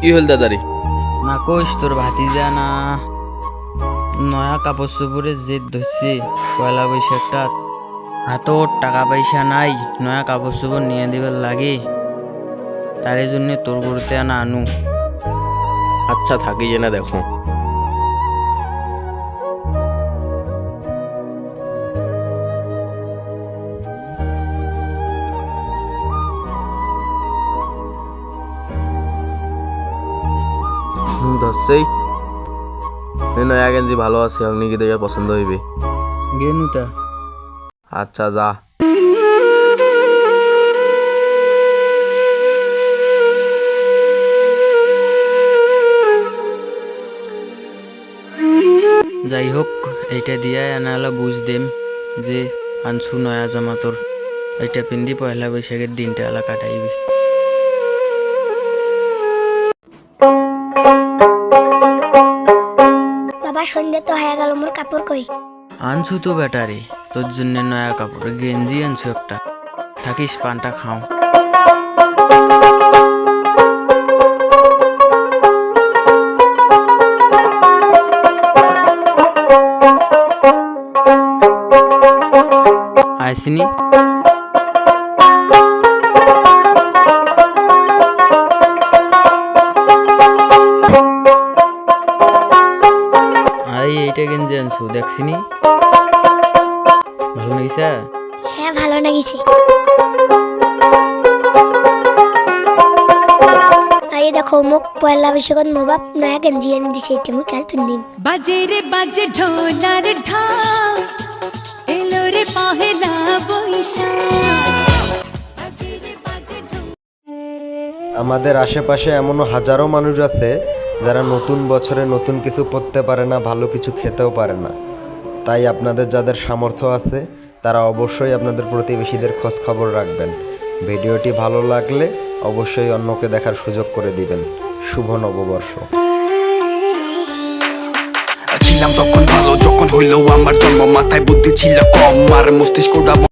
কি হল দাদারি? না কইস তোর ভাতিজা না নয়া কাপড় চোপড়ে জেদ ধরছে পয়লা বৈশাখটা। হাতো টাকা পয়সা নাই নয়া কাপড় চোপড় নিয়ে দিবার লাগে। তার জন্য তোর করতে আনা আনু। আচ্ছা থাকি যে না দেখো। ধরছেই নয়া গেঞ্জি ভালো আছে আপনি কি দেখে পছন্দ হইবে। গেনুতা আচ্ছা যা। যাই হোক এইটা দিয়া আনা হলো বুঝ দেম যে আনছু নয়া জামা তোর। এইটা পিন্ধি পয়লা বৈশাখের দিনটা আলা কাটাইবি। বাবা সন্ধ্যে তো হয়ে গেল মোর কাপড় কই। আনছু তো ব্যাটারে, তোর জন্য নয়া কাপড়, গেঞ্জি আনছু একটা। থাকিস, পানটা খাও। আইসিনি? আই এইটা গেঞ্জি আনছু? দেখছিনি? ভালো লাগিছে? হ্যাঁ ভালো লাগিছে। এই দেখো মোক পয়লা বৈশাখত মোর বাপ নয়া গেঞ্জি আনি দিছে এটা মই কাল পিন্ধিম। বাজে রে বাজে ঢোলার ঢাক এলো রে পহেলা বৈশাখ। আমাদের আশেপাশে এমনও হাজারো মানুষ আছে যারা নতুন বছরে নতুন কিছু পড়তে পারে না, ভালো কিছু খেতেও পারে না। তাই আপনাদের যাদের সামর্থ্য আছে, তারা অবশ্যই আপনাদের প্রতিবেশীদের খোঁজ খবর রাখবেন। ভিডিওটি ভালো লাগলে অবশ্যই অন্যকে দেখার সুযোগ করে দিবেন। শুভ নববর্ষ। ছিলাম তখন ভালো, যখন হইল আমার জন্ম, মাথায় বুদ্ধি ছিল কম, আর মস্তিষ্কটা